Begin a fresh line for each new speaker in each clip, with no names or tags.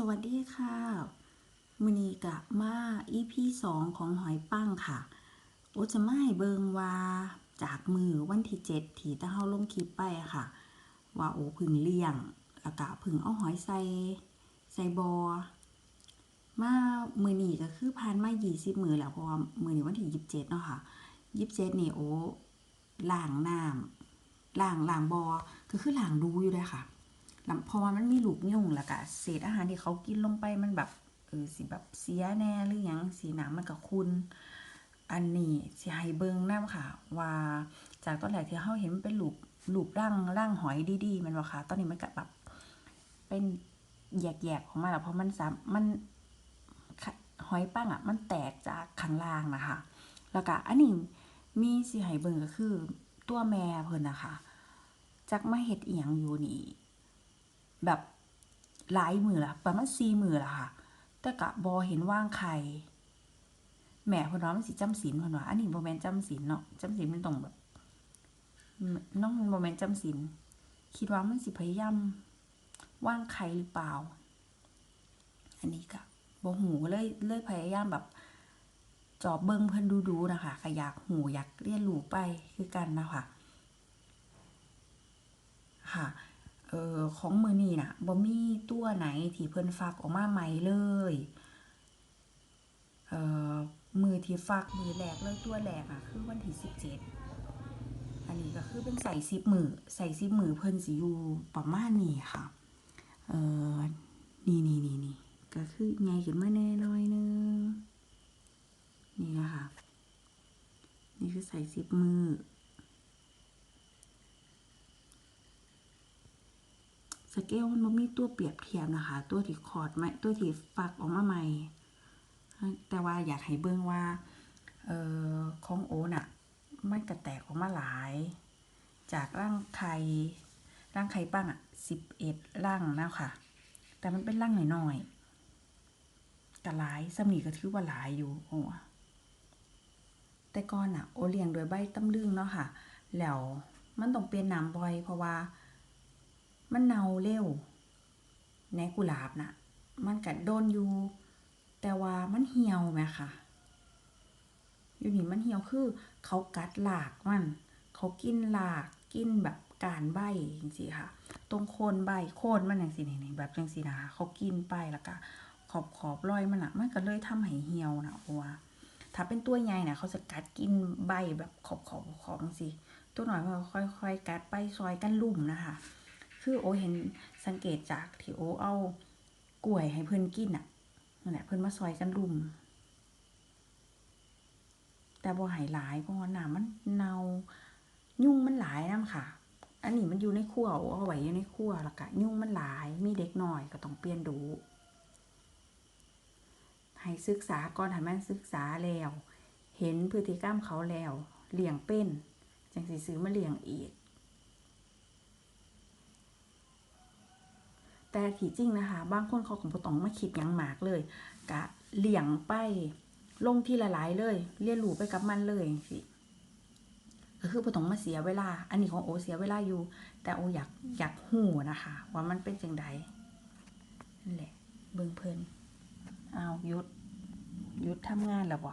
สวัสดีค่ะมือนีกะมา EP สองของหอยปั้งค่ะ โอจะมาให้เบิงว่าจากมือวันที่เจ็ดที่ตาเฮาลงคลิปไปอะค่ะ ว่าโอพึ่งเลี้ยงแล้วก็พึ่งเอาหอยใส่ใส่บอมามือนีก็คือผ่านมา20มือแล้วเพราะว่ามือนีวันที่27เจ็ดเนาะค่ะ27นี่โอล้างน้ำล้างล้างบอก็คือล้างดูอยู่เลยค่ะ แล้วเพราะว่ามันมีลูกยุ่งแล้วก็เศษอาหารที่เขากินลงไปมันแบบเออสิแบบเสียแน่หรือยังสีน้ำมันก็คุณ อันนี้สิให้เบิ่งนํค่ะ ว่าจากตอนแรกที่เฮาเห็นมันเป็นรูปรูปร่างร่างหอยดีๆ มันบ่ค่ะ ตอนนี้มันก็แบบเป็นแยกๆออกมาแล้วเพราะมันสามมันหอยปั้งอะ มันแตกจากข้างล่างนะคะ แล้วก็อันนี้มีสิให้เบิงก็คือ ตัวแม่เพิ่นนะคะจักมาเฮ็ดเอียงอยู่นี่ แบบหลายมือละประมาณสี่มือละค่ะ แต่กะบอเห็นว่างใครแหมพิ่นว่ามันสิจำศีลพิ่นว่าอันนี้บ่แมนจำศีลเนาะจำศีลมันต้องแบบน้องมันบ่แมนจำศีลคิดว่ามันสิพยายามว่างใครหรือเปล่า อันนี้ก็บ่หูเลยเลยพยายามแบบ จอบเบิ่งเพิ่นดูๆนะคะก็อยากหูอยากเรียนรู้ไปคือกันนะคะค่ะ เออของมือนี่น่ะบ่มีตัวไหนที่เพิ่นฝากออกมาใหม่เลยเอ่อมือที่ฝากมือแรกเลยตัวแรกอะคือวันที่สิบเจ็ดอันนี้ก็คือเป็นใส่ซิปมือใส่ซิปมือเพิ่นสิอยู่ประมาณนี้ค่ะ เอ่อนี่นี่นี่นี่ก็คือไงขึ้นมาแน่น้อยนึงนี่นะคะนี่คือใส่ซิปมือ สเกลมันบ่มีตัวเปรียบเทียบนะคะ ตัวที่คอร์ดไหมตัวที่ฟักออกมาใหม่ แต่ว่าอยากให้เบิ่งว่าเอ่อของโอน่ะมันกระแตกออกมาหลาย จากร่างไข่ร่างไข่ปั้งอะสิบเอ็ดร่างนะค่ะ แต่มันเป็นร่างหน่อยๆกระหลายสมีก็ถือว่าหลายอยู่โอ้แต่ก่อนอะโอเลี้ยงโดยใบตำลึงเนาะค่ะ แล้วมันต้องเปลี่ยนน้ำบ่อยเพราะว่า มันเน่าเร็วในกุหลาบน่ะมันกัดโดนอยู่ แต่ว่ามันเหี่ยวไหมค่ะ อยู่นี่มันเหี่ยวคือ เขากัดหลากมัน เขากินหลากกินแบบการใบจังซี่ค่ะ ตรงโคนใบโคนมันอย่างสินี่แบบจังซี่นะคะเขากินไปแล้วก็ขอบขอบรอยมันอะมันก็เลยทำให้เหี่ยวนะเพราะว่าถ้าเป็นตัวใหญ่น่ะเขาจะกัดกินใบแบบขอบขอบขอบจังสีตัวหน่อยมันค่อยๆกัดไปซอยกันลุ่มนะคะ คือโอเห็นสังเกตจากที่โอเอากล้วยให้เพื่อนกินอะนั่นแหละเพื่อนมาซอยกันรุม แต่บ่หายหลายเพราะว่าน้ำมันเนายุ่งมันหลายน้ำค่ะ อันนี้มันอยู่ในครัวเอาไว้อยู่ในครัวแล้วก็ยุ่งมันหลายมีเด็กหน่อยก็ต้องเปลี่ยนดูให้ศึกษาก่อนให้มันศึกษาแล้ว เห็นพฤติกรรมเขาแล้วเลี้ยงเป็นจังสิซื้อมาเลี้ยงอีก แต่ที่จริงนะคะ บางคนเขาก็บ่ต้องมาคิดยังหมากเลย กะเหลี้ยงไปลงที่ละหลายเลย เรียนรู้ไปกับมันเลยจังซี่ก็คือบ่ต้องมาเสียเวลา อันนี้ของโอเสียเวลาอยู่ แต่โออยากอยากฮู้นะคะ ว่ามันเป็นจังใดนั่นแหละเบิ่งเพิ่นอ้าหยุดหยุดทำงานแล้วบ่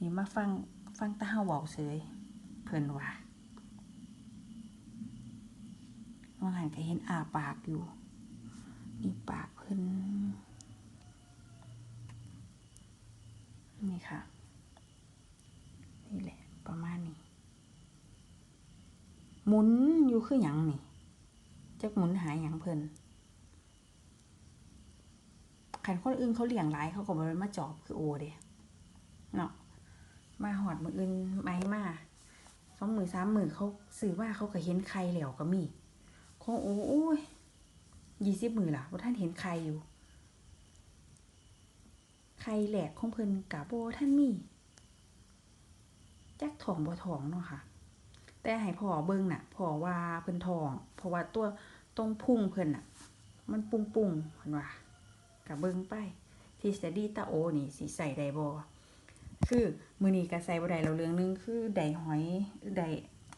นี่มาฟังฟังตาเฮาเว้าเฉยเพิ่นว่าว่าหันก็เห็นอาปากอยู่ นี่ปากเพิ่นนี่ค่ะ นี่แหละประมาณนี้ หมุนอยู่คือหยังนี่จักหมุนหายหยังเพิ่นขันคนอื่นเขาเลี้ยงหลายเขาก็บ่มาจอบคือโอเด้เนาะมาหอดมืออื่นไหมมาสองมือสามมือเขาสื่อว่าเขาก็เห็นใครแล้วก็มีของโอโอ้ย ยี่สิบมือล่ะว่าท่านเห็นใครอยู่ ใครแหลกของเพิ่นกะโบท่านมีจักทองบ่ทองเนาะค่ะ แต่ให้พ่อเบิ่งน่ะพ่อว่าเพิ่นทอง เพราะว่าตัวตรงพุ่งเพิ่นน่ะ มันปุงปุงๆเพิ่นว่ากะเบิ่งไปทฤษฎีตาโอนี่สิใส่ได้บ่คือมือนี้ก็ใส่บ่ได้แล้วเรื่องหนึงคือได้หอยได้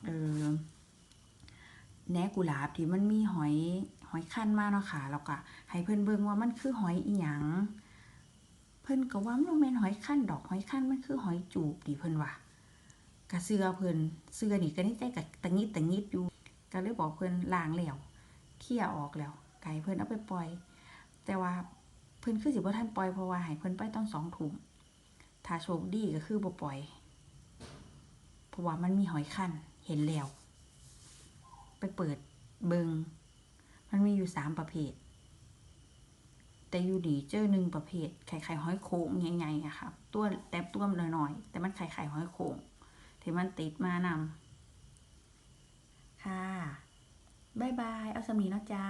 เออแหนกุหลาบที่มันมีหอย หอยคั้นมาเนาะค่ะแล้วก็ให้เพิ่อนเบิ่งว่ามันคือหอยอีหยังเพิ่อนก็ว่ามันบ่แมนหอยคั้นดอกหอยคั้นมันคือหอยจูบดิเพิ่อนว่าก็เชื่อเพิ่อนเชื่อนี่ก็ในใจก็ตะงิดตะงิดอยู่ก็เลยบอกเพิ่อนล้างแล้วเคี่ยออกแล้วไก่เพิ่อนเอาไปปล่อย แต่ว่าเพิ่อนคือสิบ่ทันปล่อยเพราะว่าให้เพิ่อนไปต้อน2ทุ่มถ้าโชคดีก็คือบ่ปล่อยเพราะว่ามันมีหอยคั้นเห็นแล้ว ไปเปิดเบิง มันมีอยู่สามประเภท แต่อยู่ดีเจอหนึ่งประเภท ไข่ไข่ห้อยโค้งใหญ่ๆอะค่ะ ตัวแตบตัวมันน้อยๆ แต่มันไข่ไข่ห้อยโค้งที่มันติดมานำค่ะบายบาย เอาสมีนาะจ้า